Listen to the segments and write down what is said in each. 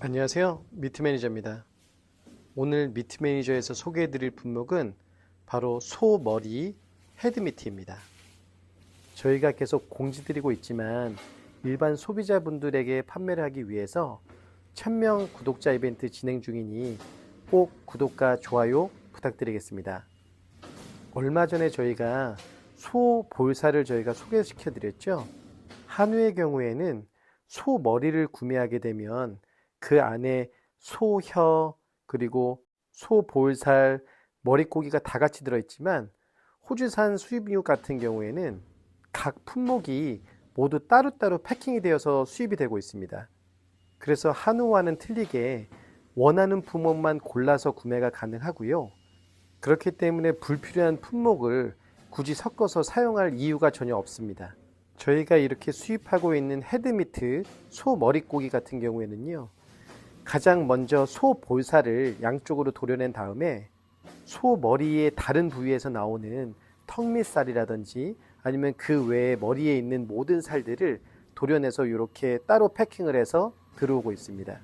안녕하세요. 미트 매니저입니다. 오늘 미트 매니저에서 소개해 드릴 품목은 바로 소머리 헤드 미트입니다. 저희가 계속 공지 드리고 있지만 일반 소비자분들에게 판매를 하기 위해서 1000명 구독자 이벤트 진행 중이니 꼭 구독과 좋아요 부탁드리겠습니다. 얼마 전에 저희가 소 볼살을 저희가 소개시켜 드렸죠. 한우의 경우에는 소 머리를 구매하게 되면 그 안에 소혀 그리고 소 볼살 머릿고기가 다 같이 들어있지만 호주산 수입육 같은 경우에는 각 품목이 모두 따로따로 패킹이 되어서 수입이 되고 있습니다. 그래서 한우와는 틀리게 원하는 품목만 골라서 구매가 가능하고요. 그렇기 때문에 불필요한 품목을 굳이 섞어서 사용할 이유가 전혀 없습니다. 저희가 이렇게 수입하고 있는 헤드미트 소 머릿고기 같은 경우에는요. 가장 먼저 소 볼살을 양쪽으로 도려낸 다음에 소 머리의 다른 부위에서 나오는 턱밑살이라든지 아니면 그 외에 머리에 있는 모든 살들을 도려내서 이렇게 따로 패킹을 해서 들어오고 있습니다.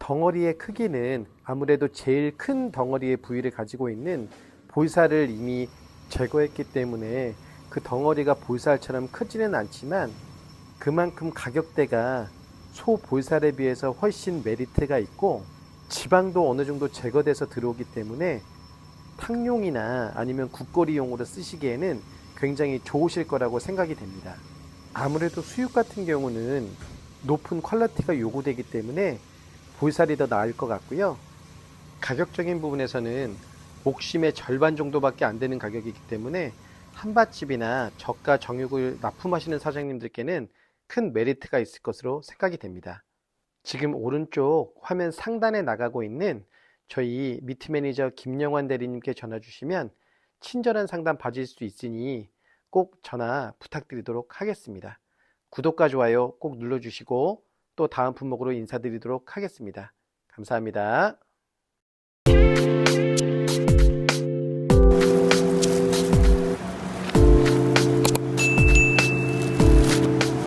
덩어리의 크기는 아무래도 제일 큰 덩어리의 부위를 가지고 있는 볼살을 이미 제거했기 때문에 그 덩어리가 볼살처럼 크지는 않지만 그만큼 가격대가 소 볼살에 비해서 훨씬 메리트가 있고 지방도 어느 정도 제거돼서 들어오기 때문에 탕용이나 아니면 국거리용으로 쓰시기에는 굉장히 좋으실 거라고 생각이 됩니다. 아무래도 수육 같은 경우는 높은 퀄리티가 요구되기 때문에 볼살이 더 나을 것 같고요. 가격적인 부분에서는 목심의 절반 정도밖에 안 되는 가격이기 때문에 한밭집이나 저가 정육을 납품하시는 사장님들께는 큰 메리트가 있을 것으로 생각이 됩니다. 지금 오른쪽 화면 상단에 나가고 있는 저희 미트 매니저 김영환 대리님께 전화 주시면 친절한 상담 받을 수 있으니 꼭 전화 부탁드리도록 하겠습니다. 구독과 좋아요 꼭 눌러주시고 또 다음 품목으로 인사드리도록 하겠습니다. 감사합니다.